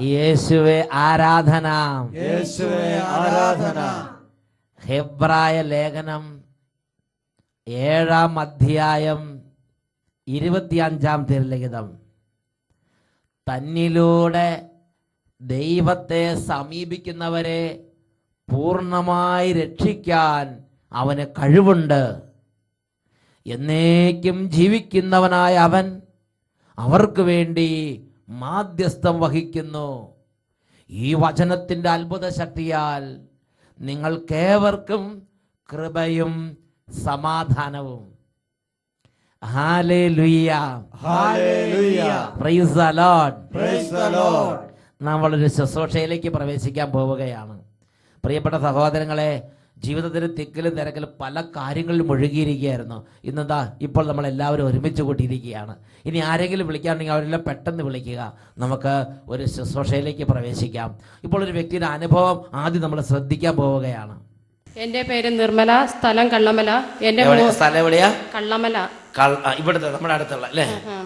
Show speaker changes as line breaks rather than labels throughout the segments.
യേശുവെ ആരാധന.
യേശുവേ ആരാധന.
ഹെബ്രായ ലേഖനം ഏഴാം അധ്യായം ഇരുപത്തിയഞ്ചാം തിരുലിഖിതം. തന്നിലൂടെ ദൈവത്തെ സമീപിക്കുന്നവരെ പൂർണമായി രക്ഷിക്കാൻ അവന് കഴിവുണ്ട്. എന്നേക്കും ജീവിക്കുന്നവനായ അവൻ അവർക്ക് വേണ്ടി മാധ്യസ്ഥം വഹിക്കുന്നു. ഈ വചനത്തിന്റെ അത്ഭുത ശക്തിയാൽ നിങ്ങൾക്കേവർക്കും കൃപയും സമാധാനവും. നമ്മളൊരു ശുശ്രൂഷയിലേക്ക് പ്രവേശിക്കാൻ പോവുകയാണ്. പ്രിയപ്പെട്ട സഹോദരങ്ങളെ ജീവിതത്തിന് തിക്കിലും തിരക്കിലും പല കാര്യങ്ങളിലും ഒഴുകിയിരിക്കുകയായിരുന്നു ഇന്നെന്താ? ഇപ്പോൾ നമ്മൾ എല്ലാവരും ഒരുമിച്ച് കൂട്ടിയിരിക്കുകയാണ്. ഇനി ആരെങ്കിലും വിളിക്കാനുണ്ടെങ്കിൽ അവരെല്ലാം പെട്ടെന്ന് വിളിക്കുക. നമുക്ക് ഒരു ശുശ്രൂഷയിലേക്ക് പ്രവേശിക്കാം. ഇപ്പോൾ ഒരു വ്യക്തിയുടെ അനുഭവം ആദ്യം നമ്മൾ ശ്രദ്ധിക്കാൻ പോവുകയാണ്.
എന്റെ പേര് നിർമ്മല സ്ഥലം കള്ളമല. എന്റെ
സ്ഥലം എവിടെയാ?
കള്ളമല.
ഇവിടുത്തെ നമ്മുടെ അടുത്തുള്ള അല്ലേ?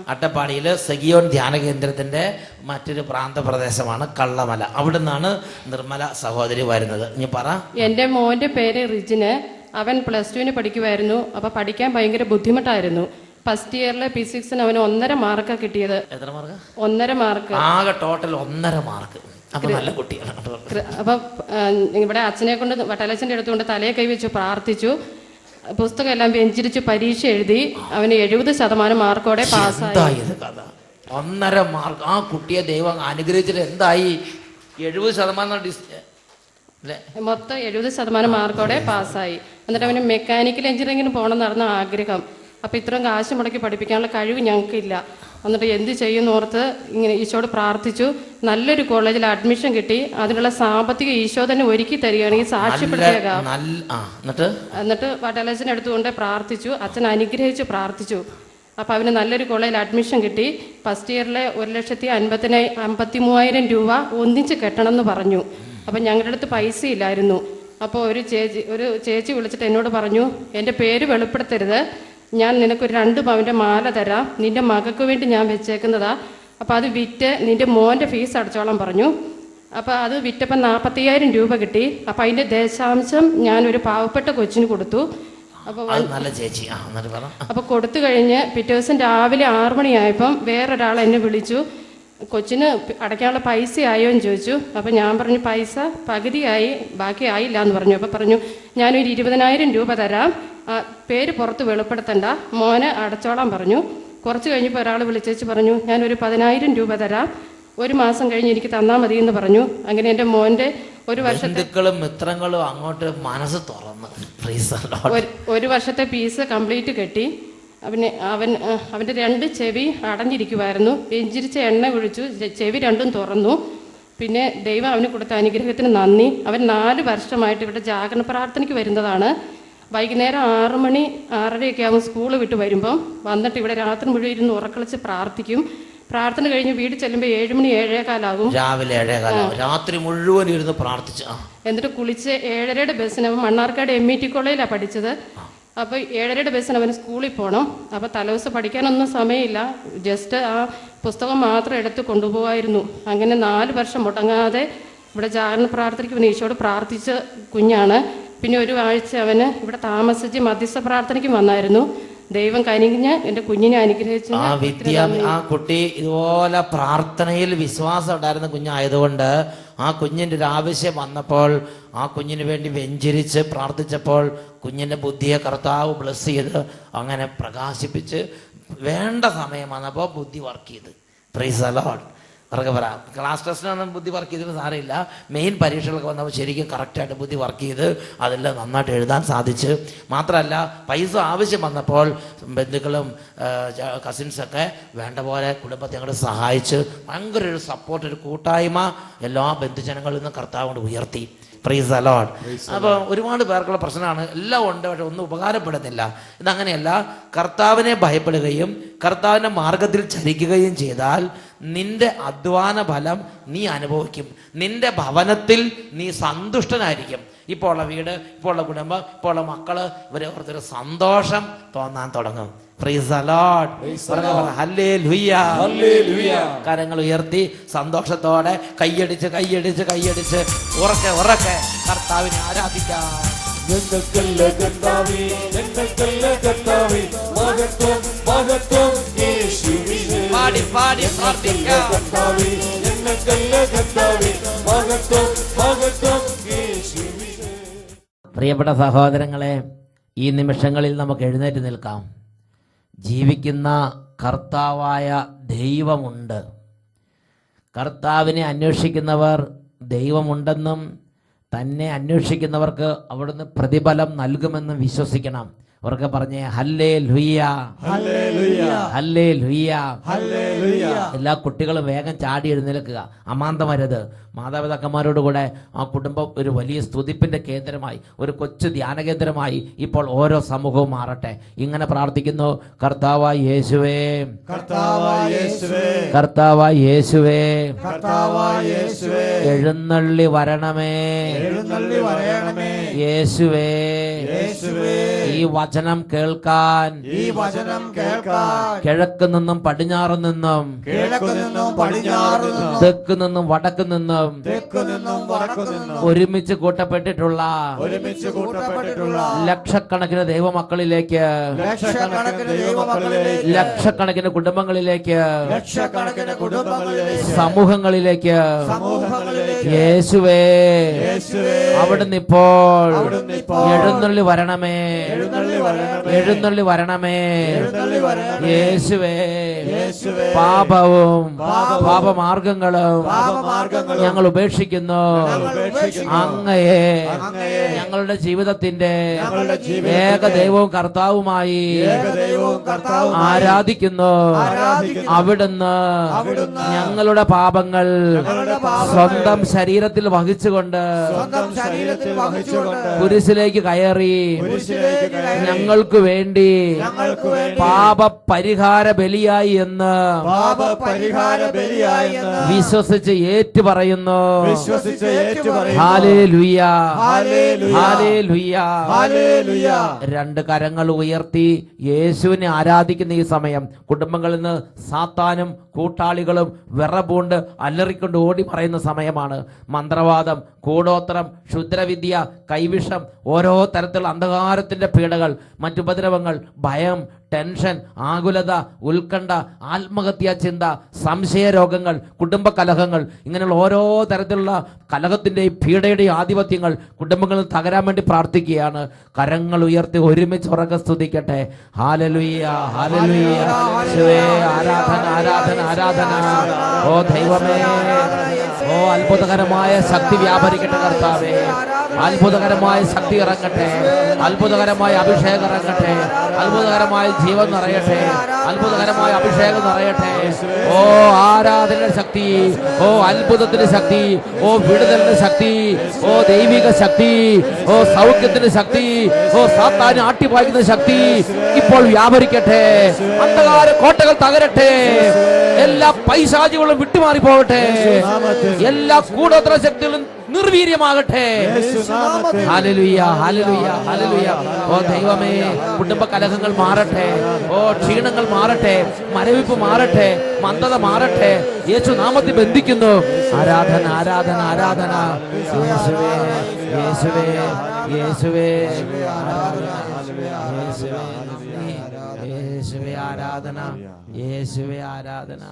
അട്ടപ്പാടിയിൽ സഗിയോൻ ധ്യാന കേന്ദ്രത്തിന്റെ മറ്റൊരു പ്രാന്തപ്രദേശമാണ് കള്ളമല. അവിടെ നിന്നാണ് നിർമ്മല സഹോദരി വരുന്നത്. ഇനി പറ.
എന്റെ മോന്റെ പേര് റിജിന്. അവൻ പ്ലസ് ടുവിന് പഠിക്കുമായിരുന്നു അപ്പൊ പഠിക്കാൻ ഭയങ്കര ബുദ്ധിമുട്ടായിരുന്നു. ഫസ്റ്റ് ഇയറിലെ ഫിസിക്സിന് അവന് ഒന്നര മാർക്കാണ് കിട്ടിയത്.
എത്ര മാർക്ക്
ഒന്നര മാർക്ക്
ആകെ ടോട്ടൽ ഒന്നര മാർക്ക് നല്ല കുട്ടിയാണ്
അപ്പൊ ഇവിടെ അച്ഛനെ കൊണ്ട് വട്ടാലച്ഛന്റെ അടുത്തുകൊണ്ട് തലയെ കൈവച്ചു പ്രാർത്ഥിച്ചു. പുസ്തകം എല്ലാം വെഞ്ചിരിച്ച് പരീക്ഷ എഴുതി. അവന് എഴുപത് ശതമാനം മാർക്കോടെ പാസ്സായി.
കഥ? ഒന്നര മാർക്ക്. ആ കുട്ടിയെ ദൈവം അനുഗ്രഹിച്ചിട്ട് എന്തായി? എഴുപത് ശതമാനം
മൊത്തം എഴുപത് ശതമാനം മാർക്കോടെ പാസ്സായി. എന്നിട്ട് അവന് മെക്കാനിക്കൽ എഞ്ചിനീയറിംഗിന് പോകണം എന്നായിരുന്നു ആഗ്രഹം. അപ്പൊ ഇത്രയും കാശ് മുടക്കി പഠിപ്പിക്കാനുള്ള കഴിവ് ഞങ്ങൾക്കില്ല. എന്നിട്ട് എന്ത് ചെയ്യുന്നോർത്ത് ഓർത്ത് ഇങ്ങനെ ഈശോട് പ്രാർത്ഥിച്ചു. നല്ലൊരു കോളേജിൽ അഡ്മിഷൻ കിട്ടി. അതിനുള്ള സാമ്പത്തിക ഈശോ തന്നെ ഒരുക്കി തരികയാണെങ്കിൽ സാക്ഷ്യപ്പെടുത്തിയേക്കാം.
എന്നിട്ട്?
എന്നിട്ട് അടുത്തുകൊണ്ട് എടുത്തുകൊണ്ട് പ്രാർത്ഥിച്ചു. അച്ഛൻ അനുഗ്രഹിച്ച് പ്രാർത്ഥിച്ചു. അപ്പോൾ അവന് നല്ലൊരു കോളേജിൽ അഡ്മിഷൻ കിട്ടി. ഫസ്റ്റ് ഇയറിലെ ഒരു ലക്ഷത്തി അൻപത്തിനായി അമ്പത്തി മൂവായിരം രൂപ ഒന്നിച്ച് കെട്ടണം എന്ന് പറഞ്ഞു. അപ്പം ഞങ്ങളുടെ അടുത്ത് പൈസ ഇല്ലായിരുന്നു. അപ്പോൾ ഒരു ചേച്ചി ഒരു ചേച്ചി വിളിച്ചിട്ട് എന്നോട് പറഞ്ഞു എന്റെ പേര് വെളിപ്പെടുത്തരുത്. ഞാൻ നിനക്കൊരു രണ്ട് പവന്റെ മാല തരാം. നിന്റെ മകൾക്ക് വേണ്ടി ഞാൻ വെച്ചേക്കുന്നതാ. അപ്പോൾ അത് വിറ്റ് നിന്റെ മോന്റെ ഫീസ് അടച്ചോളം പറഞ്ഞു. അപ്പോൾ അത് വിറ്റപ്പം നാൽപ്പത്തയ്യായിരം രൂപ കിട്ടി. അപ്പോൾ അതിന്റെ ദശാംശം ഞാൻ ഒരു പാവപ്പെട്ട കൊച്ചിന് കൊടുത്തു. അപ്പോൾ
നല്ല ചേച്ചി.
അപ്പോൾ കൊടുത്തു കഴിഞ്ഞ് പിറ്റേ ദിവസം രാവിലെ ആറു മണിയായപ്പം വേറൊരാൾ എന്നെ വിളിച്ചു. കൊച്ചിന് അടയ്ക്കാനുള്ള പൈസ ആയോ എന്ന് ചോദിച്ചു. അപ്പോൾ ഞാൻ പറഞ്ഞു പൈസ പകുതിയായി ബാക്കി ആയില്ല എന്ന് പറഞ്ഞു. അപ്പോൾ പറഞ്ഞു ഞാനൊരു ഇരുപതിനായിരം രൂപ തരാം. പേര് പുറത്ത് വെളിപ്പെടുത്തണ്ട. മോനെ അടച്ചോളാൻ പറഞ്ഞു. കുറച്ച് കഴിഞ്ഞപ്പോൾ ഒരാൾ വിളിച്ചേച്ച് പറഞ്ഞു ഞാനൊരു പതിനായിരം രൂപ തരാം. ഒരു മാസം കഴിഞ്ഞ് എനിക്ക് തന്നാൽ മതി എന്ന് പറഞ്ഞു. അങ്ങനെ എന്റെ മോന്റെ ഒരു
വർഷത്തെ മിത്രങ്ങളും അങ്ങോട്ട് മനസ്സ് തുറന്ന്.
ഒരു വർഷത്തെ ഫീസ് കംപ്ലീറ്റ് കെട്ടി. അവന് അവൻ അവന്റെ രണ്ട് ചെവി അടഞ്ഞിരിക്കുമായിരുന്നു വെഞ്ചിരിച്ച എണ്ണ ഒഴിച്ചു ചെവി രണ്ടും തുറന്നു. പിന്നെ ദൈവം അവന് കൊടുത്ത അനുഗ്രഹത്തിന് നന്ദി. അവൻ നാല് വർഷമായിട്ട് ഇവിടെ ജാഗരണ പ്രാർത്ഥനയ്ക്ക് വരുന്നതാണ്. വൈകുന്നേരം ആറു മണി ആറരയൊക്കെ ആകും സ്കൂൾ വിട്ട് വരുമ്പം. വന്നിട്ട് ഇവിടെ രാത്രി മുഴുവൻ ഇരുന്ന് ഉറക്കളിച്ച് പ്രാർത്ഥിക്കും. പ്രാർത്ഥന കഴിഞ്ഞ് വീട് ചെല്ലുമ്പോൾ ഏഴുമണി ഏഴേകാലാകും
രാവിലെ ഏഴേകാലം രാത്രി മുഴുവൻ ഇരുന്ന് പ്രാർത്ഥിച്ചു
എന്നിട്ട് കുളിച്ച് ഏഴരയുടെ ബസ്സിന് മണ്ണാർക്കാട് എം ഇ ടി കോളേജിലാണ് പഠിച്ചത്. അപ്പോൾ ഏഴരയുടെ ബസ്സിന് അവന് സ്കൂളിൽ പോകണം അപ്പോൾ തലേദിവസം പഠിക്കാനൊന്നും സമയമില്ല. ജസ്റ്റ് ആ പുസ്തകം മാത്രം എടുത്ത് കൊണ്ടുപോകായിരുന്നു അങ്ങനെ നാല് വർഷം മുടങ്ങാതെ ഇവിടെ ജാഗരണ പ്രാർത്ഥനയ്ക്ക് ഈശോട് പ്രാർത്ഥിച്ച കുഞ്ഞാണ്. പിന്നെ ഒരു ആഴ്ച അവന് ഇവിടെ താമസിച്ച് മധ്യസ്ഥ പ്രാർത്ഥനയ്ക്ക് വന്നായിരുന്നു. ദൈവം കനിഞ്ഞ് എന്റെ കുഞ്ഞിനെ അനുഗ്രഹിച്ചു
ആ വിദ്യ ആ കുട്ടി ഇതുപോലെ പ്രാർത്ഥനയിൽ വിശ്വാസം ഉണ്ടായിരുന്ന കുഞ്ഞായതുകൊണ്ട് ആ കുഞ്ഞിന്റെ ഒരു ആവശ്യം വന്നപ്പോൾ ആ കുഞ്ഞിന് വേണ്ടി വെഞ്ചരിച്ച് പ്രാർത്ഥിച്ചപ്പോൾ കുഞ്ഞിന്റെ ബുദ്ധിയെ കർത്താവ് ബ്ലസ് ചെയ്ത് അങ്ങനെ പ്രകാശിപ്പിച്ച് വേണ്ട സമയം വന്നപ്പോൾ ബുദ്ധി വർക്ക് ചെയ്ത്. പ്രൈസ് അലോട്ട് അവർക്ക് വരാം. ക്ലാസ് ടെസ്റ്റിനാണ് ബുദ്ധി വർക്ക് ചെയ്തിട്ട് സാരമില്ല. മെയിൻ പരീക്ഷകളൊക്കെ വന്നപ്പോൾ ശരിക്കും കറക്റ്റായിട്ട് ബുദ്ധി വർക്ക് ചെയ്ത് അതെല്ലാം നന്നായിട്ട് എഴുതാൻ സാധിച്ച്. മാത്രമല്ല പൈസ ആവശ്യം വന്നപ്പോൾ ബന്ധുക്കളും കസിൻസൊക്കെ വേണ്ട പോലെ കുടുംബത്തെ അങ്ങോട്ട് സഹായിച്ച് ഭയങ്കര ഒരു സപ്പോർട്ട് ഒരു കൂട്ടായ്മ എല്ലാ ബന്ധുജനങ്ങളിൽ നിന്നും കർത്താവ് കൊണ്ട് ഉയർത്തി. പ്രീസ് അലോഡ് അപ്പോൾ ഒരുപാട് പേർക്കുള്ള പ്രശ്നമാണ്. എല്ലാം ഉണ്ട് പക്ഷെ ഒന്നും ഉപകാരപ്പെടുന്നില്ല. ഇതങ്ങനെയല്ല കർത്താവിനെ ഭയപ്പെടുകയും കർത്താവിന്റെ മാർഗത്തിൽ ചരിക്കുകയും ചെയ്താൽ നിന്റെ അധ്വാന ഫലം നീ അനുഭവിക്കും. നിന്റെ ഭവനത്തിൽ നീ സന്തുഷ്ടനായിരിക്കും. ഇപ്പോൾ ഉള്ള വീട് ഇപ്പോൾ ഉള്ള കുടുംബം ഇപ്പോൾ ഉള്ള മക്കൾ ഇവരെ ഓർത്തൊരു സന്തോഷം തോന്നാൻ തുടങ്ങും. കരങ്ങൾ ഉയർത്തി സന്തോഷത്തോടെ കൈയടിച്ച് കൈയടിച്ച് കൈയടിച്ച് ഉറക്കെ ഉറക്കെ കർത്താവിനെ ആരാധിക്കാം.
ഞങ്ങൾക്കല്ല കർത്താവേ ഞങ്ങൾക്കല്ല കർത്താവേ മഹത്വം മഹത്വം യേശുവിനെ
പാടി പാടി പ്രാർത്ഥിക്കാം
കർത്താവേ ഞങ്ങൾക്കല്ല കർത്താവേ മഹത്വം മഹത്വം യേശുവിനെ
പ്രിയപ്പെട്ട സഹോദരങ്ങളെ ഈ നിമിഷങ്ങളിൽ നമുക്ക് എഴുന്നേറ്റ് നിൽക്കാം. ജീവിക്കുന്ന കർത്താവായ ദൈവമുണ്ട്. കർത്താവിനെ അന്വേഷിക്കുന്നവർ ദൈവമുണ്ടെന്നും തന്നെ അന്വേഷിക്കുന്നവർക്ക് അവിടുന്ന് പ്രതിഫലം നൽകുമെന്ന് വിശ്വസിക്കണം. അവർക്ക് പറഞ്ഞേ ഹല്ലേ ലുയ്യ ഹല്ലേ ലുയ്യ എല്ലാ കുട്ടികളും വേഗം ചാടി എഴുന്നേൽക്കുക. അമാന്തമരുത്. മാതാപിതാക്കന്മാരോട് കൂടെ ആ കുടുംബം ഒരു വലിയ സ്തുതിപ്പിന്റെ കേന്ദ്രമായി ഒരു കൊച്ചു ധ്യാന കേന്ദ്രമായി ഇപ്പോൾ ഓരോ സമൂഹവും മാറട്ടെ. ഇങ്ങനെ പ്രാർത്ഥിക്കുന്നു കർത്താവായ യേശുവേ.
കർത്താവായ യേശുവേ.
എഴുന്നള്ളി വരണമേ. യേശുവേ. ഈ വചനം കേൾക്കാൻ.
ഈ വചനം കേൾക്കാൻ.
കിഴക്ക് നിന്നും പടിഞ്ഞാറ് നിന്നും.
കിഴക്ക് നിന്നും പടിഞ്ഞാറ് നിന്നും.
തെക്ക് നിന്നും വടക്ക് നിന്നും.
തെക്ക് നിന്നും വടക്ക് നിന്നും.
ഒരുമിച്ച് കൂട്ടപ്പെട്ടിട്ടുള്ള
ഒരുമിച്ച് കൂട്ടപ്പെട്ടിട്ടുള്ള
ലക്ഷക്കണക്കിന് ദൈവമക്കളിലേക്ക്.
ലക്ഷക്കണക്കിന് ദൈവമക്കളിലേക്ക്.
ലക്ഷക്കണക്കിന് കുടുംബങ്ങളിലേക്ക്.
ലക്ഷക്കണക്കിന് കുടുംബങ്ങളിലേക്ക്.
സമൂഹങ്ങളിലേക്ക്.
സമൂഹങ്ങളിലേക്ക്.
യേശുവേ.
യേശുവേ.
അവിടുന്ന് ഇപ്പോൾ
അവിടുന്ന് ഇപ്പോൾ
എഴുന്നള്ളി വരണമേ.
എഴുന്നള്ളി വരണമേ.
യേശുവേ. പാപവും പാപമാർഗങ്ങളും ഞങ്ങൾ ഉപേക്ഷിക്കുന്നു. അങ്ങയെ ഞങ്ങളുടെ ജീവിതത്തിന്റെ ഏക ദൈവവും കർത്താവുമായി ആരാധിക്കുന്നു. അവിടുന്ന് ഞങ്ങളുടെ പാപങ്ങൾ സ്വന്തം ശരീരത്തിൽ വഹിച്ചുകൊണ്ട് കുരിശിലേക്ക് കയറി ഞങ്ങൾക്ക് വേണ്ടി.
ഞങ്ങൾക്ക് വേണ്ടി
പാപ പരിഹാര ബലിയായി എന്ന്
പാപ പരിഹാര ബലിയായി എന്ന്
വിശ്വസിച്ച് ഏറ്റു പറയുന്നു
വിശ്വസിച്ച്
രണ്ട് കരങ്ങൾ ഉയർത്തി യേശുവിനെ ആരാധിക്കുന്ന ഈ സമയം കുടുംബങ്ങളിൽ നിന്ന് സാത്താനും കൂട്ടാളികളും വിറപൂണ്ട് അല്ലറിക്കൊണ്ട് ഓടി പറയുന്ന സമയമാണ്. മന്ത്രവാദം കൂടോത്രം ക്ഷുദ്രവിദ്യ കൈവിഷം ഓരോ തരത്തിലുള്ള അന്ധകാരത്തിന്റെ പീഡകൾ മറ്റുപദ്രവങ്ങൾ ഭയം ടെൻഷൻ ആകുലത ഉത്കണ്ഠ ആത്മഹത്യാ ചിന്ത സംശയ രോഗങ്ങൾ കുടുംബ കലഹങ്ങൾ ഇങ്ങനെയുള്ള ഓരോ തരത്തിലുള്ള കലഹത്തിന്റെയും പീഡയുടെയും ആധിപത്യങ്ങൾ കുടുംബങ്ങളിൽ തകരാൻ വേണ്ടി പ്രാർത്ഥിക്കുകയാണ്. കരങ്ങൾ ഉയർത്തി ഒരുമിച്ച് ഉറക്കെ സ്തുതിക്കട്ടെ. ഹാലലുയ്യ ഹാലലുയ്യ ആരാധന ആരാധന ആരാധന. ഓ ദൈവമേ. ഓ അത്ഭുതകരമായ ശക്തി വ്യാപരിക്കട്ടെ കർത്താവേ. അത്ഭുതകരമായ ശക്തി ഇറങ്ങട്ടെ. അത്ഭുതകരമായ അഭിഷേകം ഇറങ്ങട്ടെ. അത്ഭുതകരമായ ജീവൻ നിറയട്ടെ. അത്ഭുതകരമായ അഭിഷേകം നിറയട്ടെ. ഓ ആരാധന ശക്തി. ഓ അത്ഭുതത്തിന്റെ ശക്തി. ഓ വിടുതലിന്റെ ശക്തി. ഓ ദൈവിക ശക്തി. ഓ സൗഖ്യത്തിന്റെ ശക്തി. ഓ സാത്താന് ആട്ടിപ്പായിക്കുന്ന ശക്തി ഇപ്പോൾ വ്യാപരിക്കട്ടെ. അന്ധകാര കോട്ടകൾ തകരട്ടെ. എല്ലാ പൈശാചികളും വിട്ടുമാറി പോകട്ടെ എല്ലാ കൂടോത്ര ശക്തികളും നിർവീര്യമാകട്ടെ. ഓ ദൈവമേ കുടുംബ കലഹങ്ങൾ മാറട്ടെ. ഓ ക്ഷീണങ്ങൾ മാറട്ടെ. മരവിപ്പ് മാറട്ടെ. മന്ദത മാറട്ടെ. യേശു നാമത്തിൽ ബന്ധിക്കുന്നു. ആരാധന ആരാധന ആരാധന. യേശുവേ യേശുവേ. യേശുവേ യേശുവേ ആരാധന. യേശുവേ ആരാധന.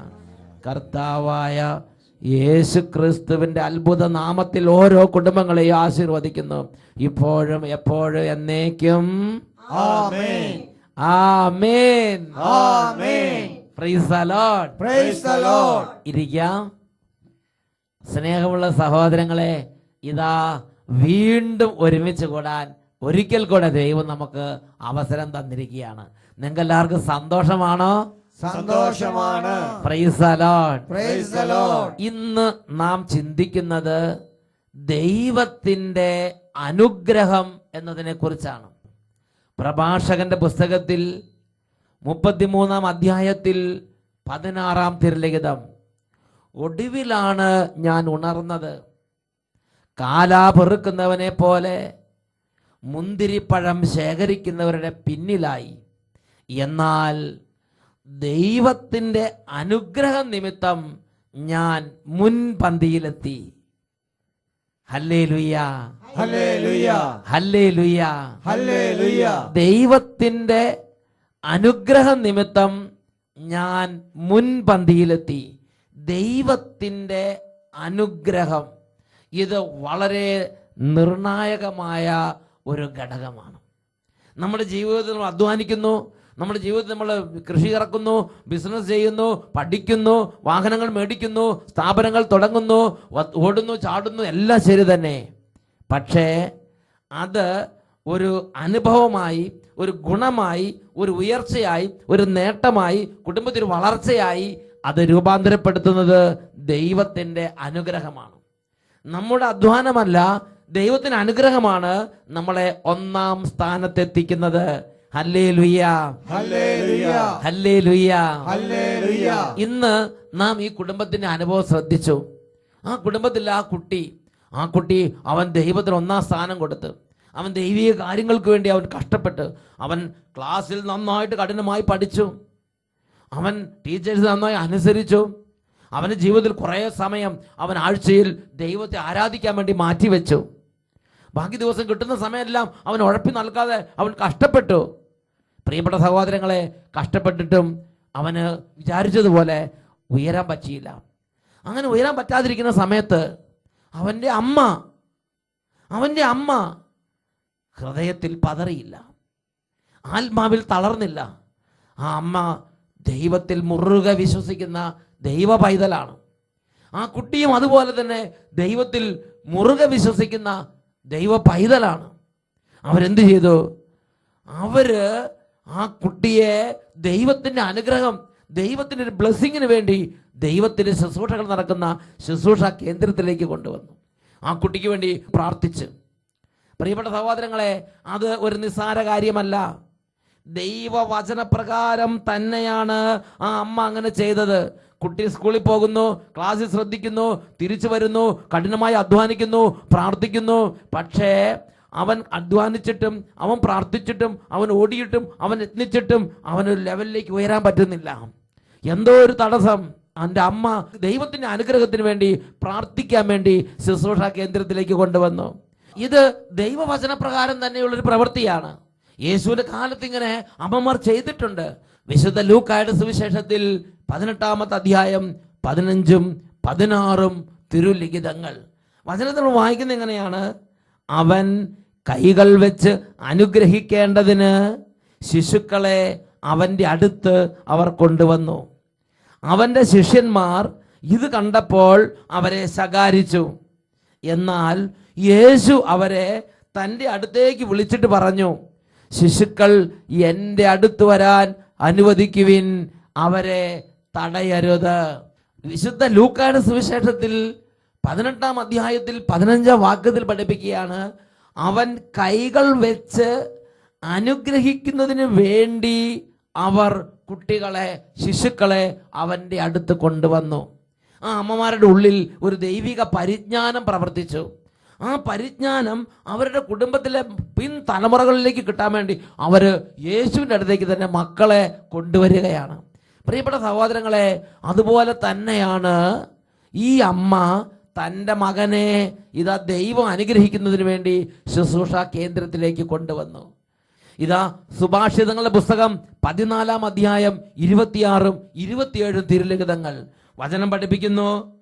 കർത്താവായ യേശു ക്രിസ്തുവിന്റെ അത്ഭുത നാമത്തിൽ ഓരോ കുടുംബങ്ങളെയും ആശീർവദിക്കുന്നു. ഇപ്പോഴും എപ്പോഴും എന്നേക്കും
ആമേൻ.
ആമേൻ.
ആമേൻ.
Praise the Lord
praise the Lord
ഇരിക്കാം. സ്നേഹമുള്ള സഹോദരങ്ങളെ ഇതാ വീണ്ടും ഒരുമിച്ച് കൂടാൻ ഒരിക്കൽ കൂടെ ദൈവം നമുക്ക് അവസരം തന്നിരിക്കുകയാണ്. നിങ്ങൾക്ക് എല്ലാവർക്കും സന്തോഷമാണോ?
സന്തോഷമാണ്.
ഇന്ന് നാം ചിന്തിക്കുന്നത് ദൈവത്തിന്റെ അനുഗ്രഹം എന്നതിനെ കുറിച്ചാണ് പ്രഭാഷകന്റെ പുസ്തകത്തിൽ മുപ്പത്തിമൂന്നാം അധ്യായത്തിൽ പതിനാറാം തിരലിഖിതം. ഒടുവിലാണ് ഞാൻ ഉണർന്നത്. കാലാ പെറുക്കുന്നവനെ പോലെ മുന്തിരിപ്പഴം ശേഖരിക്കുന്നവരുടെ പിന്നിലായി. എന്നാൽ ദൈവത്തിന്റെ അനുഗ്രഹം നിമിത്തം ഞാൻ മുൻപന്തിയിലെത്തി ദൈവത്തിന്റെ അനുഗ്രഹം നിമിത്തം ഞാൻ മുൻപന്തിയിലെത്തി ദൈവത്തിന്റെ അനുഗ്രഹം. ഇത് വളരെ നിർണായകമായ ഒരു ഘടകമാണ്. നമ്മുടെ ജീവിതത്തിൽ അധ്വാനിക്കുന്നു നമ്മുടെ ജീവിതത്തിൽ നമ്മൾ കൃഷി ഇറക്കുന്നു ബിസിനസ് ചെയ്യുന്നു പഠിക്കുന്നു വാഹനങ്ങൾ മേടിക്കുന്നു സ്ഥാപനങ്ങൾ തുടങ്ങുന്നു ഓടുന്നു ചാടുന്നു എല്ലാം ശരി തന്നെ. പക്ഷേ അത് ഒരു അനുഭവമായി ഒരു ഗുണമായി ഒരു ഉയർച്ചയായി ഒരു നേട്ടമായി കുടുംബത്തിൽ വളർച്ചയായി അത് രൂപാന്തരപ്പെടുത്തുന്നത് ദൈവത്തിന്റെ അനുഗ്രഹമാണ്. നമ്മുടെ അധ്വാനമല്ല ദൈവത്തിന് അനുഗ്രഹമാണ് നമ്മളെ ഒന്നാം സ്ഥാനത്തെത്തിക്കുന്നത്. ഇന്ന് നാം ഈ കുടുംബത്തിന്റെ അനുഭവം ശ്രദ്ധിച്ചു. ആ കുടുംബത്തിൽ ആ കുട്ടി ആ കുട്ടി അവൻ ദൈവത്തിന് ഒന്നാം സ്ഥാനം കൊടുത്ത് അവൻ ദൈവീക കാര്യങ്ങൾക്ക് വേണ്ടി അവൻ കഷ്ടപ്പെട്ട് അവൻ ക്ലാസ്സിൽ നന്നായിട്ട് കഠിനമായി പഠിച്ചു. അവൻ ടീച്ചേഴ്സ് നന്നായി അനുസരിച്ചു. അവന്റെ ജീവിതത്തിൽ കുറേ സമയം അവൻ ആഴ്ചയിൽ ദൈവത്തെ ആരാധിക്കാൻ വേണ്ടി മാറ്റിവെച്ചു. ബാക്കി ദിവസം കിട്ടുന്ന സമയമെല്ലാം അവൻ ഉഴപ്പി നൽകാതെ അവൻ കഷ്ടപ്പെട്ടു. പ്രിയപ്പെട്ട സഹോദരങ്ങളെ കഷ്ടപ്പെട്ടിട്ടും അവന് വിചാരിച്ചതുപോലെ ഉയരാൻ പറ്റിയില്ല. അങ്ങനെ ഉയരാൻ പറ്റാതിരിക്കുന്ന സമയത്ത് അവന്റെ അമ്മ അവന്റെ അമ്മ ഹൃദയത്തിൽ പതറിയില്ല. ആത്മാവിൽ തളർന്നില്ല. ആ അമ്മ ദൈവത്തിൽ മുറുകെ വിശ്വസിക്കുന്ന ദൈവ പൈതലാണ്. ആ കുട്ടിയും അതുപോലെ തന്നെ ദൈവത്തിൽ മുറുകെ വിശ്വസിക്കുന്ന ദൈവ പൈതലാണ് അവരെന്ത് ചെയ്തു? അവർ ആ കുട്ടിയെ ദൈവത്തിന്റെ അനുഗ്രഹം ദൈവത്തിന്റെ ഒരു ബ്ലെസ്സിങ്ങിന് വേണ്ടി ദൈവത്തിന്റെ ശുശ്രൂഷകൾ നടക്കുന്ന ശുശ്രൂഷ കേന്ദ്രത്തിലേക്ക് കൊണ്ടുവന്നു. ആ കുട്ടിക്ക് വേണ്ടി പ്രാർത്ഥിച്ച്. പ്രിയപ്പെട്ട സഹോദരങ്ങളെ അത് ഒരു നിസ്സാര കാര്യമല്ല. ദൈവവചനപ്രകാരം തന്നെയാണ് ആ അമ്മ അങ്ങനെ ചെയ്തത്. കുട്ടി സ്കൂളിൽ പോകുന്നു ക്ലാസ്സിൽ ശ്രദ്ധിക്കുന്നു തിരിച്ചു വരുന്നു കഠിനമായി അധ്വാനിക്കുന്നു പ്രാർത്ഥിക്കുന്നു. പക്ഷേ അവൻ അധ്വാനിച്ചിട്ടും അവൻ പ്രാർത്ഥിച്ചിട്ടും അവൻ ഓടിയിട്ടും അവൻ യത്നിച്ചിട്ടും അവനൊരു ലെവലിലേക്ക് ഉയരാൻ പറ്റുന്നില്ല. എന്തോ ഒരു തടസ്സം എന്റെ അമ്മ ദൈവത്തിന്റെ അനുഗ്രഹത്തിന് വേണ്ടി പ്രാർത്ഥിക്കാൻ വേണ്ടി ശുശ്രൂഷ കേന്ദ്രത്തിലേക്ക് കൊണ്ടുവന്നു. ഇത് ദൈവവചനപ്രകാരം തന്നെയുള്ളൊരു പ്രവൃത്തിയാണ്. യേശുവിന്റെ കാലത്ത് ഇങ്ങനെ അമ്മമാർ ചെയ്തിട്ടുണ്ട്. വിശുദ്ധ ലൂക്കായുടെ സുവിശേഷത്തിൽ പതിനെട്ടാമത്തെ അധ്യായം പതിനഞ്ചും പതിനാറും തിരുലിഖിതങ്ങൾ. വചനത്തിൽ വായിക്കുന്ന എങ്ങനെയാണ്? അവൻ കൈകൾ വെച്ച് അനുഗ്രഹിക്കേണ്ടതിന് ശിശുക്കളെ അവന്റെ അടുത്ത് അവർ കൊണ്ടുവന്നു. അവന്റെ ശിഷ്യന്മാർ ഇത് കണ്ടപ്പോൾ അവരെ ശകാരിച്ചു. എന്നാൽ യേശു അവരെ തന്റെ അടുത്തേക്ക് വിളിച്ചിട്ട് പറഞ്ഞു ശിശുക്കൾ എന്റെ അടുത്ത് വരാൻ അനുവദിക്കുവിൻ അവരെ തടയരുത്. വിശുദ്ധ ലൂക്കാട് സുവിശേഷത്തിൽ പതിനെട്ടാം അധ്യായത്തിൽ പതിനഞ്ചാം വാക്യത്തിൽ പഠിപ്പിക്കുകയാണ് അവൻ കൈകൾ വെച്ച് അനുഗ്രഹിക്കുന്നതിന് വേണ്ടി അവർ കുട്ടികളെ ശിശുക്കളെ അവന്റെ അടുത്ത് കൊണ്ടുവന്നു. ആ അമ്മമാരുടെ ഉള്ളിൽ ഒരു ദൈവിക പരിജ്ഞാനം പ്രവർത്തിച്ചു. ആ പരിജ്ഞാനം അവരുടെ കുടുംബത്തിലെ പിൻ തലമുറകളിലേക്ക് കിട്ടാൻ വേണ്ടി അവർ യേശുവിന്റെ അടുത്തേക്ക് തന്നെ മക്കളെ കൊണ്ടുവരികയാണ്. പ്രിയപ്പെട്ട സഹോദരങ്ങളെ അതുപോലെ തന്നെയാണ് ഈ അമ്മ തന്റെ മകനെ ഇതാ ദൈവം അനുഗ്രഹിക്കുന്നതിന് വേണ്ടി ശുശ്രൂഷ കേന്ദ്രത്തിലേക്ക് കൊണ്ടുവന്നു. ഇതാ സുഭാഷിതങ്ങളുടെ പുസ്തകം പതിനാലാം അധ്യായം ഇരുപത്തിയാറും ഇരുപത്തിയേഴും തിരുലിഖിതങ്ങൾ. വചനം പഠിപ്പിക്കുന്നു.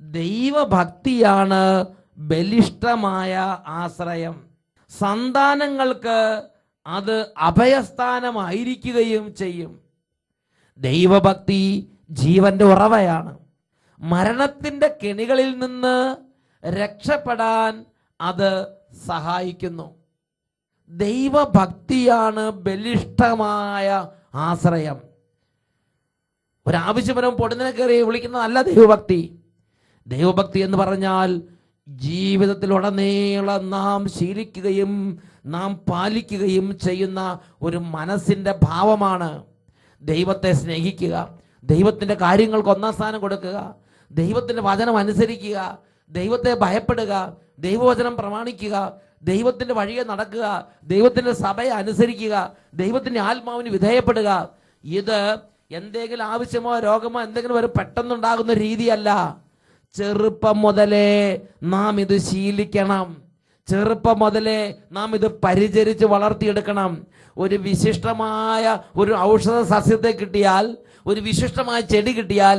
ദൈവഭക്തിയാണ് ബലിഷ്ഠമായ ആശ്രയം. സന്താനങ്ങൾക്ക് അത് അഭയസ്ഥാനമായിരിക്കുകയും ചെയ്യും. ദൈവഭക്തി ജീവന്റെ ഉറവയാണ്. മരണത്തിന്റെ കെണികളിൽ നിന്ന് രക്ഷപ്പെടാൻ അത് സഹായിക്കുന്നു. ദൈവഭക്തിയാണ് ബലിഷ്ഠമായ ആശ്രയം. ഒരാവശ്യപരം പൊടുന്നതിനെ കയറി വിളിക്കുന്നതല്ല ദൈവഭക്തി. ദൈവഭക്തി എന്ന് പറഞ്ഞാൽ ജീവിതത്തിലുടനീളം നാം ശീലിക്കുകയും നാം പാലിക്കുകയും ചെയ്യുന്ന ഒരു മനസ്സിന്റെ ഭാവമാണ് ദൈവത്തെ സ്നേഹിക്കുക ദൈവത്തിന്റെ കാര്യങ്ങൾക്ക് ഒന്നാം സ്ഥാനം കൊടുക്കുക ദൈവത്തിന്റെ വചനം അനുസരിക്കുക ദൈവത്തെ ഭയപ്പെടുക ദൈവവചനം പ്രമാണിക്കുക ദൈവത്തിന്റെ വഴിയെ നടക്കുക ദൈവത്തിന്റെ സഭയെ അനുസരിക്കുക ദൈവത്തിന്റെ ആത്മാവിന് വിധേയപ്പെടുക. ഇത് എന്തെങ്കിലും ആവശ്യമോ രോഗമോ എന്തെങ്കിലും ഒരു പെട്ടെന്നുണ്ടാകുന്ന രീതിയല്ല. ചെറുപ്പം മുതലേ നാം ഇത് ശീലിക്കണം. ചെറുപ്പം മുതലേ നാം ഇത് പരിചരിച്ച് വളർത്തിയെടുക്കണം. ഒരു വിശിഷ്ടമായ ഒരു ഔഷധ സസ്യത്തെ കിട്ടിയാൽ ഒരു വിശിഷ്ടമായ ചെടി കിട്ടിയാൽ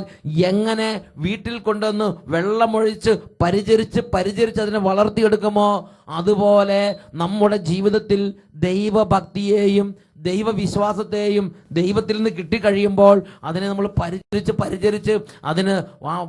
എങ്ങനെ വീട്ടിൽ കൊണ്ടുവന്ന് വെള്ളമൊഴിച്ച് പരിചരിച്ച് പരിചരിച്ച് അതിനെ വളർത്തിയെടുക്കുമോ? അതുപോലെ നമ്മുടെ ജീവിതത്തിൽ ദൈവഭക്തിയെയും ദൈവവിശ്വാസത്തെയും ദൈവത്തിൽ നിന്ന് കിട്ടിക്കഴിയുമ്പോൾ അതിനെ നമ്മൾ പരിചരിച്ച് പരിചരിച്ച് അതിന്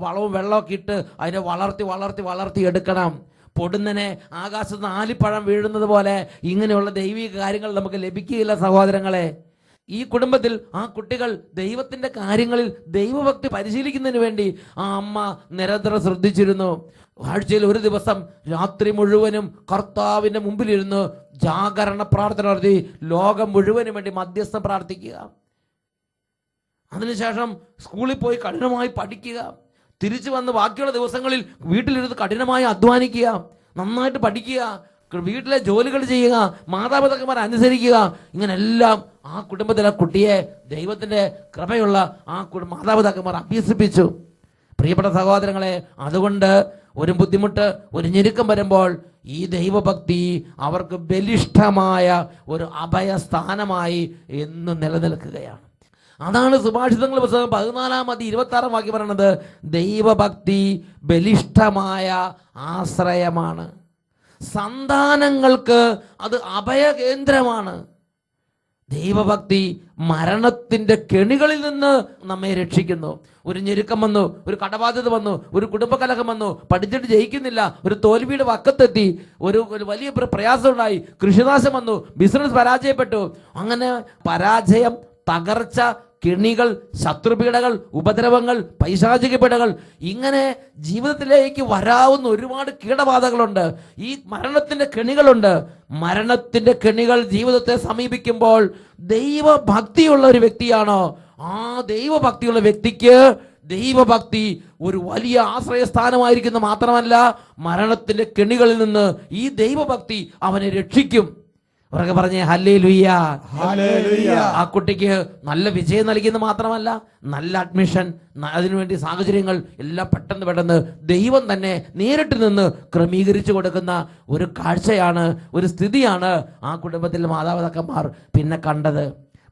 വളവും വെള്ളമൊക്കെ ഇട്ട് അതിനെ വളർത്തി വളർത്തി വളർത്തി എടുക്കണം പൊടുന്നനെ ആകാശത്ത് ആലിപ്പഴം വീഴുന്നത് പോലെ ഇങ്ങനെയുള്ള ദൈവിക കാര്യങ്ങൾ നമുക്ക് ലഭിക്കുകയില്ല സഹോദരങ്ങളെ. ഈ കുടുംബത്തിൽ ആ കുട്ടികൾ ദൈവത്തിന്റെ കാര്യങ്ങളിൽ ദൈവഭക്തി പരിശീലിക്കുന്നതിന് വേണ്ടി ആ അമ്മ നിരന്തരം ശ്രദ്ധിച്ചിരുന്നു. ആഴ്ചയിൽ ഒരു ദിവസം രാത്രി മുഴുവനും കർത്താവിന്റെ മുമ്പിലിരുന്ന് ജാഗരണ പ്രാർത്ഥന നടത്തി ലോകം മുഴുവനും വേണ്ടി മധ്യസ്ഥം പ്രാർത്ഥിക്കുക. അതിനുശേഷം സ്കൂളിൽ പോയി കഠിനമായി പഠിക്കുക. തിരിച്ചു വന്ന് ബാക്കിയുള്ള ദിവസങ്ങളിൽ വീട്ടിലിരുന്ന് കഠിനമായി അധ്വാനിക്കുക നന്നായിട്ട് പഠിക്കുക വീട്ടിലെ ജോലികൾ ചെയ്യുക മാതാപിതാക്കന്മാരെ അനുസരിക്കുക ഇങ്ങനെല്ലാം ആ കുടുംബത്തിലെ കുട്ടിയെ ദൈവത്തിന്റെ കൃപയുള്ള ആ മാതാപിതാക്കന്മാർ അഭ്യസിപ്പിച്ചു. പ്രിയപ്പെട്ട സഹോദരങ്ങളെ അതുകൊണ്ട് ഒരു ബുദ്ധിമുട്ട് ഒരു ഞെരുക്കം വരുമ്പോൾ ഈ ദൈവഭക്തി അവർക്ക് ബലിഷ്ഠമായ ഒരു അഭയസ്ഥാനമായി എന്നും നിലനിൽക്കുകയാണ്. അതാണ് സുഭാഷിതങ്ങൾ പുസ്തകം പതിനാലാം മതി ഇരുപത്തി ആറാം വാക്യം പറയണത്. ദൈവഭക്തി ബലിഷ്ഠമായ ആശ്രയമാണ്. സന്താനങ്ങൾക്ക് അത് അഭയകേന്ദ്രമാണ്. ദൈവഭക്തി മരണത്തിന്റെ കെണികളിൽ നിന്ന് നമ്മെ രക്ഷിക്കുന്നു. ഒരു ഞെരുക്കം വന്നു ഒരു കടബാധ്യത വന്നു ഒരു കുടുംബകലഹം വന്നു പഠിച്ചിട്ട് ജയിക്കുന്നില്ല ഒരു തോൽവിയുടെ വക്കത്തെത്തി ഒരു ഒരു വലിയ പ്രയാസമുണ്ടായി കൃഷിനാശം വന്നു ബിസിനസ് പരാജയപ്പെട്ടു. അങ്ങനെ പരാജയം തകർച്ച കെണികൾ ശത്രുപീഡകൾ ഉപദ്രവങ്ങൾ പൈശാചിക പീഡകൾ ഇങ്ങനെ ജീവിതത്തിലേക്ക് വരാവുന്ന ഒരുപാട് കീടബാധകളുണ്ട്. ഈ മരണത്തിന്റെ കെണികളുണ്ട്. മരണത്തിന്റെ കെണികൾ ജീവിതത്തെ സമീപിക്കുമ്പോൾ ദൈവഭക്തിയുള്ള ഒരു വ്യക്തിയാണോ? ആ ദൈവഭക്തിയുള്ള വ്യക്തിക്ക് ദൈവഭക്തി ഒരു വലിയ ആശ്രയസ്ഥാനമായിരിക്കുന്ന മാത്രമല്ല മരണത്തിന്റെ കെണികളിൽ നിന്ന് ഈ ദൈവഭക്തി അവനെ രക്ഷിക്കും. ഉറക്കെ പറഞ്ഞ് ഹല്ലേ ലുയ്യ ആ കുട്ടിക്ക് നല്ല വിജയം നൽകിയെന്ന് മാത്രമല്ല നല്ല അഡ്മിഷൻ അതിനുവേണ്ടി സാഹചര്യങ്ങൾ എല്ലാം പെട്ടെന്ന് പെട്ടെന്ന് ദൈവം തന്നെ നേരിട്ട് നിന്ന് ക്രമീകരിച്ചു കൊടുക്കുന്ന ഒരു കാഴ്ചയാണ് ഒരു സ്ഥിതിയാണ് ആ കുടുംബത്തിലെ മാതാപിതാക്കന്മാർ പിന്നെ കണ്ടത്.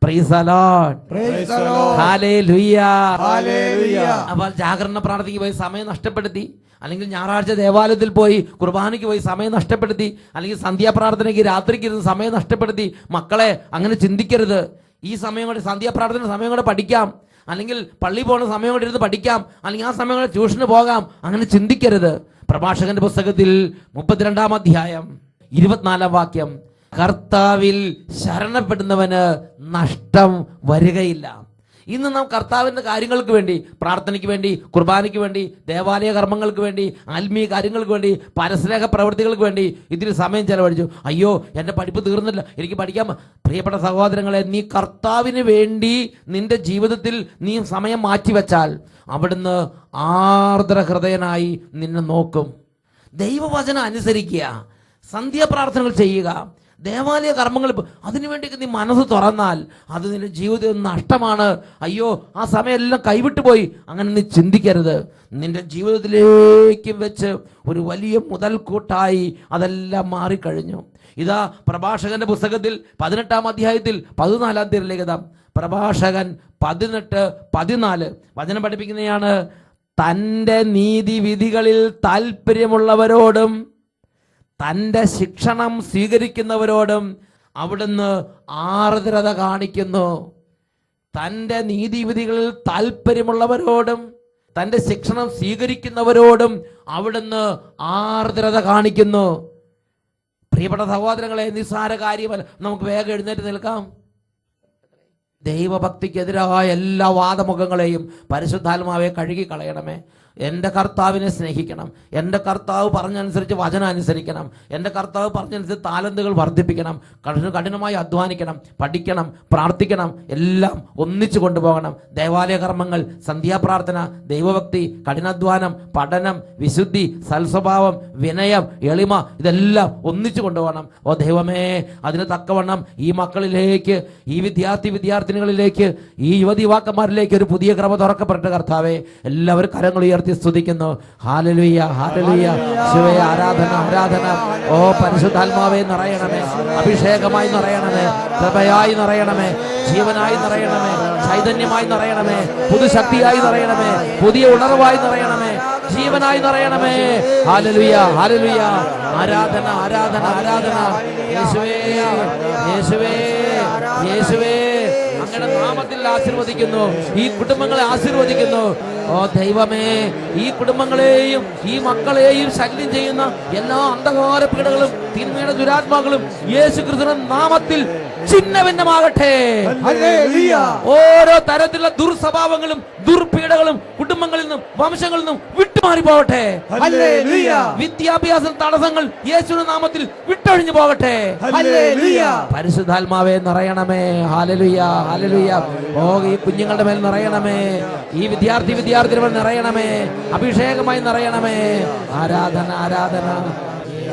Praise the Lord.
Praise the Lord.
Hallelujah.
Hallelujah.
അപ്പോൾ ജാഗരണ പ്രാർത്ഥനയ്ക്ക് പോയി സമയം നഷ്ടപ്പെടുത്തി. അല്ലെങ്കിൽ ഞായറാഴ്ച ദേവാലയത്തിൽ പോയി കുർബാനയ്ക്ക് പോയി സമയം നഷ്ടപ്പെടുത്തി. അല്ലെങ്കിൽ സന്ധ്യാപ്രാർത്ഥനയ്ക്ക് രാത്രിക്ക് ഇരുന്ന് സമയം നഷ്ടപ്പെടുത്തി. മക്കളെ അങ്ങനെ ചിന്തിക്കരുത്. ഈ സമയം കൂടെ സന്ധ്യാപ്രാർത്ഥന സമയം കൂടെ പഠിക്കാം. അല്ലെങ്കിൽ പള്ളി പോകുന്ന സമയം കൊണ്ട് ഇരുന്ന് പഠിക്കാം. അല്ലെങ്കിൽ ആ സമയം കൊണ്ട് ട്യൂഷന് പോകാം. അങ്ങനെ ചിന്തിക്കരുത്. പ്രഭാഷകന്റെ പുസ്തകത്തിൽ മുപ്പത്തിരണ്ടാം അധ്യായം ഇരുപത്തിനാലാം വാക്യം കർത്താവിൽ ശരണപ്പെടുന്നവന് നഷ്ടം വരികയില്ല. ഇന്ന് നാം കർത്താവിന്റെ കാര്യങ്ങൾക്ക് വേണ്ടി പ്രാർത്ഥനയ്ക്ക് വേണ്ടി കുർബാനയ്ക്ക് വേണ്ടി ദേവാലയ കർമ്മങ്ങൾക്ക് വേണ്ടി ആത്മീയ കാര്യങ്ങൾക്ക് വേണ്ടി പരസ്നേഹ പ്രവൃത്തികൾക്ക് വേണ്ടി ഇതിന് സമയം ചെലവഴിച്ചു. അയ്യോ എന്റെ പഠിപ്പ് തീർന്നില്ല. എനിക്ക് പഠിക്കാൻ പ്രിയപ്പെട്ട സഹോദരങ്ങളെ നീ കർത്താവിന് വേണ്ടി നിന്റെ ജീവിതത്തിൽ നീ സമയം മാറ്റിവെച്ചാൽ അവിടുന്ന് ആർദ്ര ഹൃദയനായി നിന്നെ നോക്കും. ദൈവവചനം അനുസരിക്കുക. സന്ധ്യാപ്രാർത്ഥനകൾ ചെയ്യുക. ദേവാലയ കർമ്മങ്ങൾ അതിനുവേണ്ടിയൊക്കെ നീ മനസ്സ് തുറന്നാൽ അത് നിന്റെ ജീവിതം നഷ്ടമാണ്. അയ്യോ ആ സമയമെല്ലാം കൈവിട്ടു പോയി. അങ്ങനെ നീ ചിന്തിക്കരുത്. നിന്റെ ജീവിതത്തിലേക്ക് വെച്ച് ഒരു വലിയ മുതൽക്കൂട്ടായി അതെല്ലാം മാറിക്കഴിഞ്ഞു. ഇതാ പ്രഭാഷകന്റെ പുസ്തകത്തിൽ പതിനെട്ടാം അധ്യായത്തിൽ പതിനാലാം തീയതിയിലേക്ക് പ്രഭാഷകൻ പതിനെട്ട് പതിനാല്. വചനം പഠിപ്പിക്കുന്നതാണ് തന്റെ നീതിവിധികളിൽ താല്പര്യമുള്ളവരോടും തന്റെ ശിക്ഷണം സ്വീകരിക്കുന്നവരോടും അവിടുന്ന് ആർദ്രത കാണിക്കുന്നു. തന്റെ നീതിവിധികളിൽ താല്പര്യമുള്ളവരോടും തന്റെ ശിക്ഷണം സ്വീകരിക്കുന്നവരോടും അവിടുന്ന് ആർദ്രത കാണിക്കുന്നു. പ്രിയപ്പെട്ട സഹോദരങ്ങളെ നിസ്സാര കാര്യമല്ല. നമുക്ക് വേഗം എഴുന്നേറ്റ് നിൽക്കാം. ദൈവഭക്തിക്കെതിരായ എല്ലാ വാദമുഖങ്ങളെയും പരിശുദ്ധാത്മാവെ കഴുകി കളയണമേ എന്റെ കർത്താവിനെ സ്നേഹിക്കണം. എന്റെ കർത്താവ് പറഞ്ഞനുസരിച്ച് വചനം അനുസരിക്കണം. എന്റെ കർത്താവ് പറഞ്ഞനുസരിച്ച് താലന്തുകൾ വർദ്ധിപ്പിക്കണം. കഠിന കഠിനമായി അധ്വാനിക്കണം. പഠിക്കണം. പ്രാർത്ഥിക്കണം. എല്ലാം ഒന്നിച്ചു കൊണ്ടുപോകണം. ദേവാലയ കർമ്മങ്ങൾ സന്ധ്യാപ്രാർത്ഥന ദൈവഭക്തി കഠിനാധ്വാനം പഠനം വിശുദ്ധി സൽസ്വഭാവം വിനയം എളിമ ഇതെല്ലാം ഒന്നിച്ചു കൊണ്ടുപോകണം. ഓ ദൈവമേ അതിന് തക്കവണ്ണം ഈ മക്കളിലേക്ക് ഈ വിദ്യാർത്ഥി വിദ്യാർത്ഥിനികളിലേക്ക് ഈ യുവതി യുവാക്കന്മാരിലേക്ക് ഒരു പുതിയ ക്രമ തുറക്കപ്പെട്ട കർത്താവേ. എല്ലാവരും കരങ്ങൾ ഉയർത്തി സ്തുതിക്കുന്നു ഹാലലുയ്യ ഹാലലുയ്യ ശിവയെ ആരാധന ആരാധന. ഓ പരിശുദ്ധാത്മാവേ നിറയണമേ. അഭിഷേകമായി നിറയണമേ. കൃപയായി നിറയണമേ. ജീവനായി നിറയണമേ. ചൈതന്യമായി നിറയണമേ. പുതുശക്തിയായി നിറയണമേ. പുതിയ ഉണർവായി നിറയണമേ. ജീവനായി നിറയണമേ. ഹാലലുയ ഹാലലുയ. ആരാധന ആരാധന ആരാധന. യേശുവേ യേശുവേ യേശുവേ. അങ്ങയുടെ നാമത്തിൽ ആശീർവദിക്കുന്നു. ഈ കുടുംബങ്ങളെ ആശീർവദിക്കുന്നു. ഓ ദൈവമേ ഈ കുടുംബങ്ങളെയും ഈ മക്കളെയും ശല്യം ചെയ്യുന്ന എല്ലാ അന്ധകാര പീഡകളും തിന്മയുടെ ദുരാത്മാക്കളും യേശു നാമത്തിൽ ചിഹ്നഭിന്നമാകട്ടെ.
ഭിന്നമാകട്ടെ
ഓരോ തരത്തിലുള്ള ദുർസ്വഭാവങ്ങളും ദുർപീഡകളും കുടുംബങ്ങളിൽ നിന്നും വംശങ്ങളിൽ നിന്നും വിട്ടുമാറി പോകട്ടെ. വിദ്യാഭ്യാസ തടസ്സങ്ങൾ യേശുവിന്റെ നാമത്തിൽ വിട്ടൊഴിഞ്ഞു പോകട്ടെ. പരിശുദ്ധാത്മാവെ നിറയണമേ. ഹാലലുയ ഹാലലുയ ഓ ഈ കുഞ്ഞുങ്ങളുടെ മേൽ നിറയണമേ. ഈ വിദ്യാർത്ഥി വിദ്യാർത്ഥിയുടെ മേൽ നിറയണമേ. അഭിഷേകമായി നിറയണമേ. ആരാധന ആരാധന.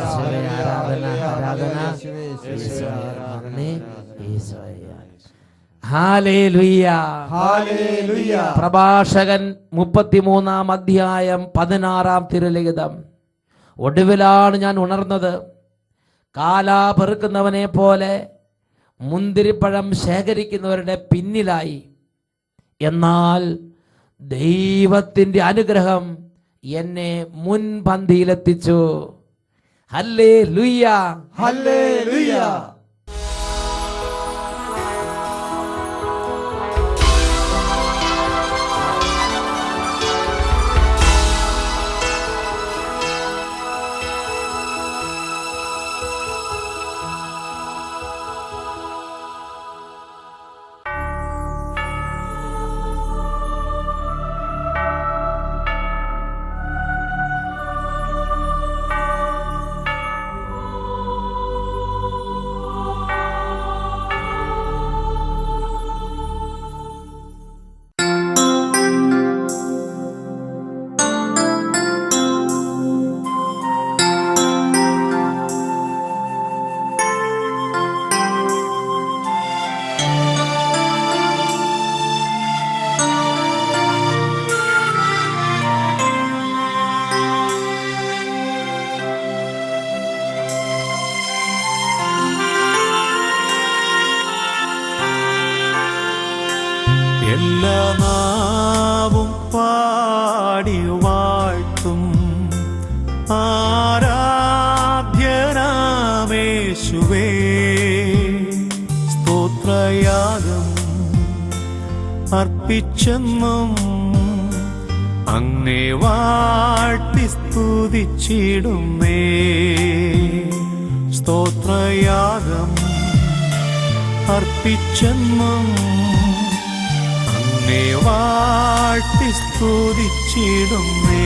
ആരാധന ആരാധന. നന്ദി, പ്രഭാഷകൻ മുപ്പത്തിമൂന്നാം അധ്യായം പതിനാറാം തിരുലിഖിതം. ഒടുവിലാണ് ഞാൻ ഉണർന്നത്. കാലാ പെറുക്കുന്നവനെ പോലെ മുന്തിരിപ്പഴം ശേഖരിക്കുന്നവരുടെ പിന്നിലായി. എന്നാൽ ദൈവത്തിന്റെ അനുഗ്രഹം എന്നെ മുൻപന്തിയിലെത്തിച്ചു. ഹല്ലേ ലുയ്യ
ഹല്ലേലൂയ
എല്ലാ ആരാധ്യനാമേശുവേ സ്തോത്രയാഗം അർപ്പിച്ചെന്നും അങ്ങേ വാട്ടി സ്തുതിച്ചിടുന്നേ സ്തോത്രയാഗം അർപ്പിച്ചെന്നും അങ്ങേ വാട്ടി സ്തുതിച്ചിടുന്നേ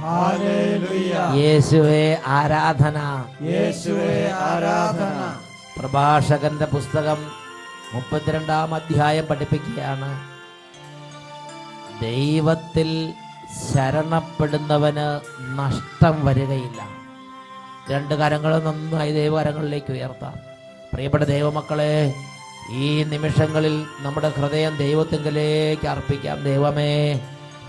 ഹാലേലുയ്യ യേശുവേ ആരാധന.
യേശുവേ ആരാധന.
പ്രഭാഷകന്റെ പുസ്തകം മുപ്പത്തിരണ്ടാം അധ്യായം പഠിപ്പിക്കുകയാണ്. ദൈവത്തിൽ ശരണപ്പെടുന്നവന് നഷ്ടം വരികയില്ല. രണ്ട് കരങ്ങൾ നന്നായി ദൈവകരങ്ങളിലേക്ക് ഉയർത്താം. പ്രിയപ്പെട്ട ദൈവമക്കളെ ഈ നിമിഷങ്ങളിൽ നമ്മുടെ ഹൃദയം ദൈവത്തിങ്കിലേക്ക് അർപ്പിക്കാം. ദൈവമേ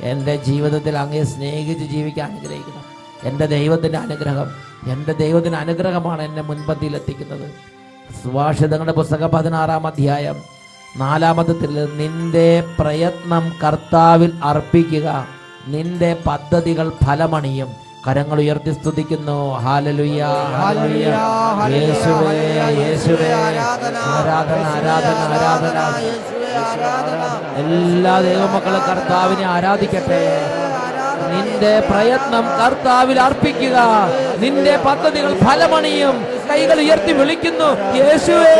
എന്റെ ജീവിതത്തിൽ അങ്ങേ സ്നേഹിച്ച് ജീവിക്കാൻ അനുഗ്രഹിക്കണം എന്റെ ദൈവത്തിന്റെ അനുഗ്രഹം എന്റെ ദൈവത്തിന്റെ അനുഗ്രഹമാണ് എന്നെ മുൻപന്തിയിൽ എത്തിക്കുന്നത് സുഭാഷിതങ്ങളുടെ പുസ്തകം പതിനാറാം അധ്യായം നാലാമത്തെ നിന്റെ പ്രയത്നം കർത്താവിൽ അർപ്പിക്കുക നിന്റെ പദ്ധതികൾ ഫലമണിയും. കരങ്ങൾ ഉയർത്തി സ്തുതിക്കുന്നു. ഹാലലുയ ഹാലലുയ യേശുവേ യേശുവേ. ആരാധന ആരാധന ആരാധന എല്ലാ ദൈവമക്കളും കർത്താവിനെ ആരാധിക്കട്ടെ. നിന്റെ പ്രയത്നം കർത്താവിൽ അർപ്പിക്കുക. നിന്റെ പദ്ധതികൾ ഫലമണിയും കൈകൾ ഉയർത്തി വിളിക്കുന്നു. യേശുവേ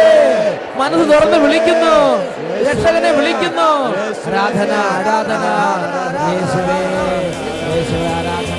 മനസ്സ് തുറന്ന് വിളിക്കുന്നു. രക്ഷകനെ വിളിക്കുന്നു. ആരാധന ആരാധന. യേശുവേ യേശുവേ ആരാധന.